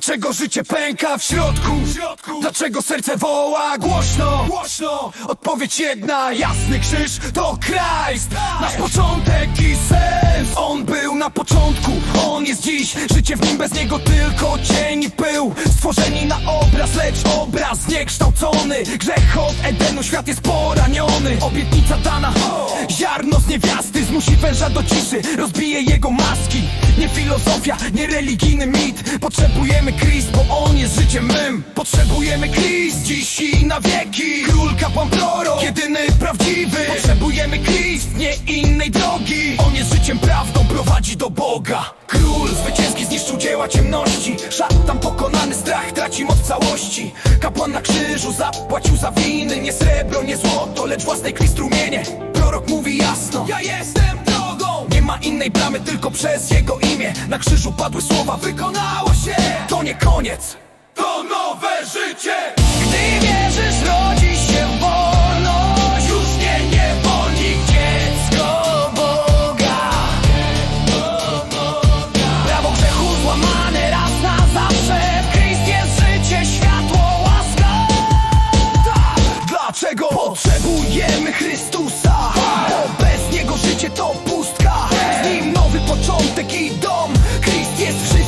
Dlaczego życie pęka w środku? Dlaczego serce woła głośno? Głośno. Odpowiedź jedna, jasny krzyż to Christ. Nasz początek i sens. On był na początku, on jest dziś. Życie w nim bez niego tylko cień i pył Stworzeni na obraz, lecz obraz zniekształcony. Grzech od Edenu, świat jest poraniony. Obietnica dana, ziarno z niewiasty Zmusi węża do ciszy, rozbije jego maski. Nie filozofia, nie religijny mit Potrzebujemy Christ, dziś i na wieki. Król, kapłan, prorok, jedyny prawdziwy. Potrzebujemy Christ, nie innej drogi. On jest życiem, prawdą, prowadzi do Boga. Król zwycięski zniszczył dzieła ciemności. Szatan pokonany, strach traci moc całości. Kapłan na krzyżu zapłacił za winy. Nie srebro, nie złoto, lecz własnej krwi strumienie Prorok mówi jasno, ja jestem drogą. Nie ma innej bramy, tylko przez jego imię. Na krzyżu padły słowa, wykonało się. To nie koniec, nowe życie. Gdy wierzysz, rodzi się wolność. Już nie niewolnik, dziecko Boga. Prawo grzechu złamane raz na zawsze. Chryst jest życie, światło, łaska. Tak. Dlaczego potrzebujemy Chrystusa? Tak. Bo bez Niego życie to pustka. Z Nim nowy początek i dom. Chryst życie